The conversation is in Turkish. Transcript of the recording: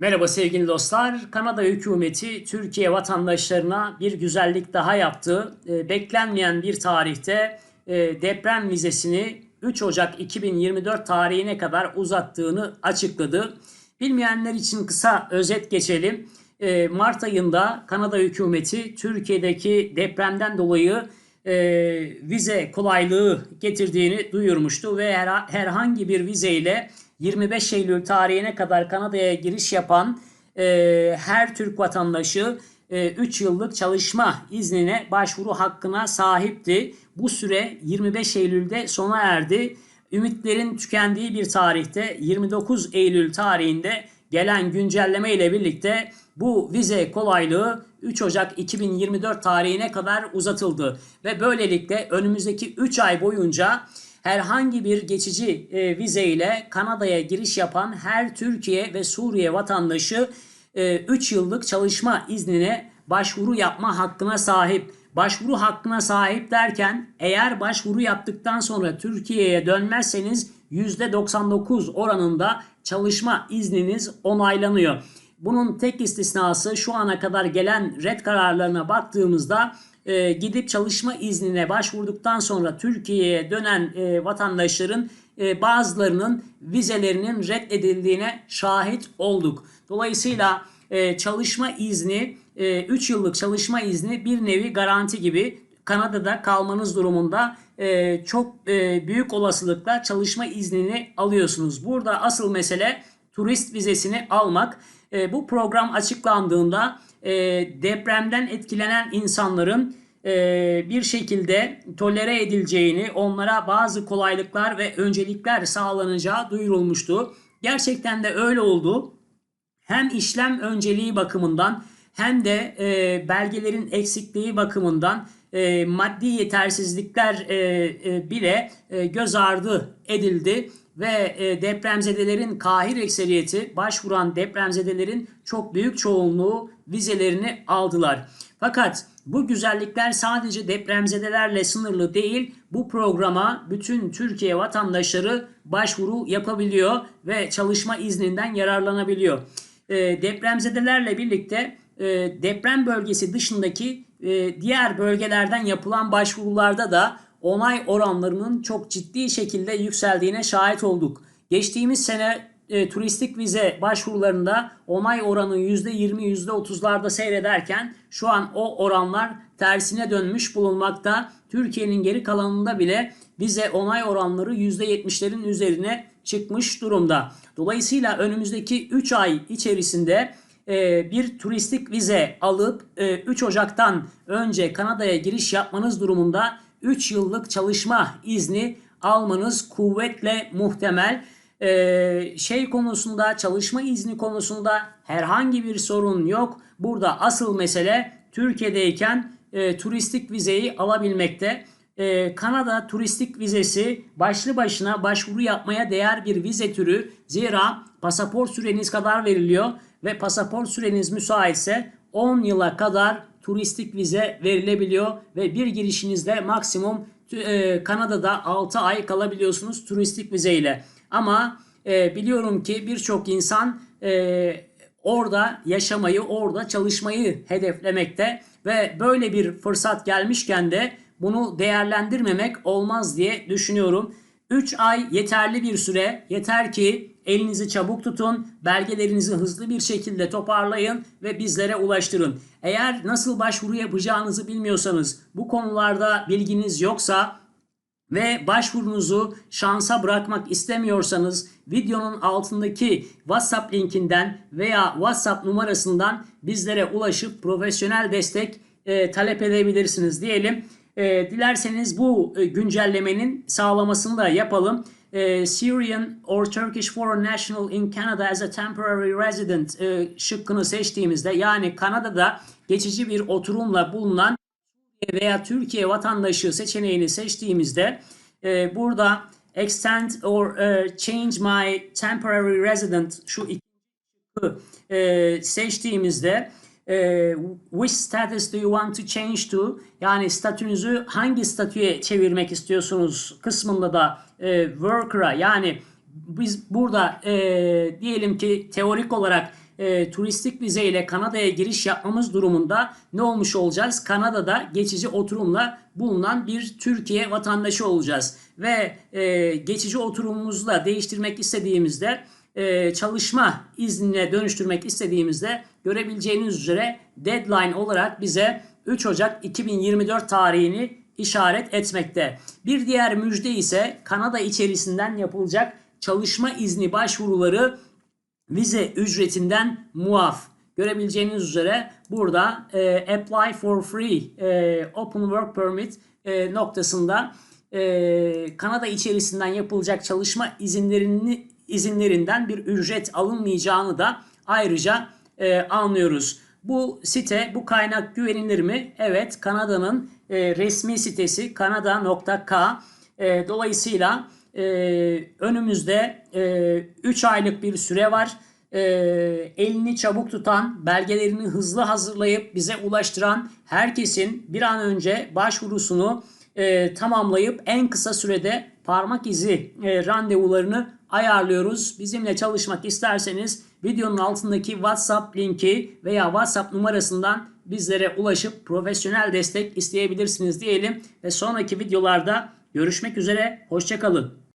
Merhaba sevgili dostlar. Kanada hükümeti Türkiye vatandaşlarına bir güzellik daha yaptı. E, beklenmeyen bir tarihte e, deprem vizesini 3 Ocak 2024 tarihine kadar uzattığını açıkladı. Bilmeyenler için kısa özet geçelim. E, Mart ayında Kanada hükümeti Türkiye'deki depremden dolayı e, vize kolaylığı getirdiğini duyurmuştu ve her, herhangi bir vizeyle 25 Eylül tarihine kadar Kanada'ya giriş yapan e, her Türk vatandaşı 3 yıllık çalışma iznine başvuru hakkına sahipti. Bu süre 25 Eylül'de sona erdi. Ümitlerin tükendiği bir tarihte 29 Eylül tarihinde gelen güncelleme ile birlikte bu vize kolaylığı 3 Ocak 2024 tarihine kadar uzatıldı ve böylelikle önümüzdeki 3 ay boyunca herhangi bir geçici e, vize ile Kanada'ya giriş yapan her Türkiye ve Suriye vatandaşı e, 3 yıllık çalışma iznine başvuru yapma hakkına sahip. Başvuru hakkına sahip derken eğer başvuru yaptıktan sonra Türkiye'ye dönmezseniz %99 oranında çalışma izniniz onaylanıyor. Bunun tek istisnası şu ana kadar gelen red kararlarına baktığımızda e, gidip çalışma iznine başvurduktan sonra Türkiye'ye dönen e, vatandaşların e, bazılarının vizelerinin reddedildiğine şahit olduk. Dolayısıyla e, çalışma izni, 3 e, yıllık çalışma izni bir nevi garanti gibi Kanada'da kalmanız durumunda e, çok e, büyük olasılıkla çalışma iznini alıyorsunuz. Burada asıl mesele turist vizesini almak. E, bu program açıklandığında e, depremden etkilenen insanların e, bir şekilde tolere edileceğini, onlara bazı kolaylıklar ve öncelikler sağlanacağı duyurulmuştu. Gerçekten de öyle oldu. Hem işlem önceliği bakımından hem de e, belgelerin eksikliği bakımından e, maddi yetersizlikler e, e, bile e, göz ardı edildi ve e, depremzedelerin kahir ekseriyeti başvuran depremzedelerin çok büyük çoğunluğu vizelerini aldılar. Fakat bu güzellikler sadece depremzedelerle sınırlı değil. Bu programa bütün Türkiye vatandaşları başvuru yapabiliyor ve çalışma izninden yararlanabiliyor. E, depremzedelerle birlikte e, deprem bölgesi dışındaki diğer bölgelerden yapılan başvurularda da onay oranlarının çok ciddi şekilde yükseldiğine şahit olduk. Geçtiğimiz sene e, turistik vize başvurularında onay oranı %20 %30'larda seyrederken şu an o oranlar tersine dönmüş bulunmakta. Türkiye'nin geri kalanında bile vize onay oranları %70'lerin üzerine çıkmış durumda. Dolayısıyla önümüzdeki 3 ay içerisinde e, bir turistik vize alıp e, 3 Ocak'tan önce Kanada'ya giriş yapmanız durumunda 3 yıllık çalışma izni almanız kuvvetle muhtemel. Ee, şey konusunda çalışma izni konusunda herhangi bir sorun yok. Burada asıl mesele Türkiye'deyken e, turistik vizeyi alabilmekte. E, Kanada turistik vizesi başlı başına başvuru yapmaya değer bir vize türü. Zira pasaport süreniz kadar veriliyor ve pasaport süreniz müsaitse 10 yıla kadar turistik vize verilebiliyor ve bir girişinizde maksimum e, Kanada'da 6 ay kalabiliyorsunuz turistik vizeyle. Ama e, biliyorum ki birçok insan e, orada yaşamayı, orada çalışmayı hedeflemekte ve böyle bir fırsat gelmişken de bunu değerlendirmemek olmaz diye düşünüyorum. 3 ay yeterli bir süre. Yeter ki elinizi çabuk tutun, belgelerinizi hızlı bir şekilde toparlayın ve bizlere ulaştırın. Eğer nasıl başvuru yapacağınızı bilmiyorsanız, bu konularda bilginiz yoksa ve başvurunuzu şansa bırakmak istemiyorsanız videonun altındaki WhatsApp linkinden veya WhatsApp numarasından bizlere ulaşıp profesyonel destek e, talep edebilirsiniz diyelim. E, dilerseniz bu e, güncellemenin sağlamasını da yapalım. E, Syrian or Turkish Foreign National in Canada as a temporary resident e, şıkkını seçtiğimizde yani Kanada'da geçici bir oturumla bulunan veya Türkiye vatandaşı seçeneğini seçtiğimizde e, burada extend or e, change my temporary resident şu iki e, seçtiğimizde e, which status do you want to change to yani statünüzü hangi statüye çevirmek istiyorsunuz kısmında da e, worker'a yani biz burada e, diyelim ki teorik olarak e, turistik vize ile Kanada'ya giriş yapmamız durumunda ne olmuş olacağız? Kanada'da geçici oturumla bulunan bir Türkiye vatandaşı olacağız. Ve e, geçici oturumumuzu da değiştirmek istediğimizde e, çalışma iznine dönüştürmek istediğimizde görebileceğiniz üzere deadline olarak bize 3 Ocak 2024 tarihini işaret etmekte. Bir diğer müjde ise Kanada içerisinden yapılacak çalışma izni başvuruları vize ücretinden muaf. Görebileceğiniz üzere burada e, apply for free e, open work permit e, noktasında e, Kanada içerisinden yapılacak çalışma izinlerini izinlerinden bir ücret alınmayacağını da ayrıca e, anlıyoruz. Bu site, bu kaynak güvenilir mi? Evet, Kanada'nın e, resmi sitesi kanada.k. E, dolayısıyla e, önümüzde 3 aylık bir süre var. E, elini çabuk tutan, belgelerini hızlı hazırlayıp bize ulaştıran herkesin bir an önce başvurusunu e, tamamlayıp en kısa sürede parmak izi e, randevularını ayarlıyoruz. Bizimle çalışmak isterseniz videonun altındaki WhatsApp linki veya WhatsApp numarasından bizlere ulaşıp profesyonel destek isteyebilirsiniz diyelim ve sonraki videolarda görüşmek üzere. Hoşçakalın.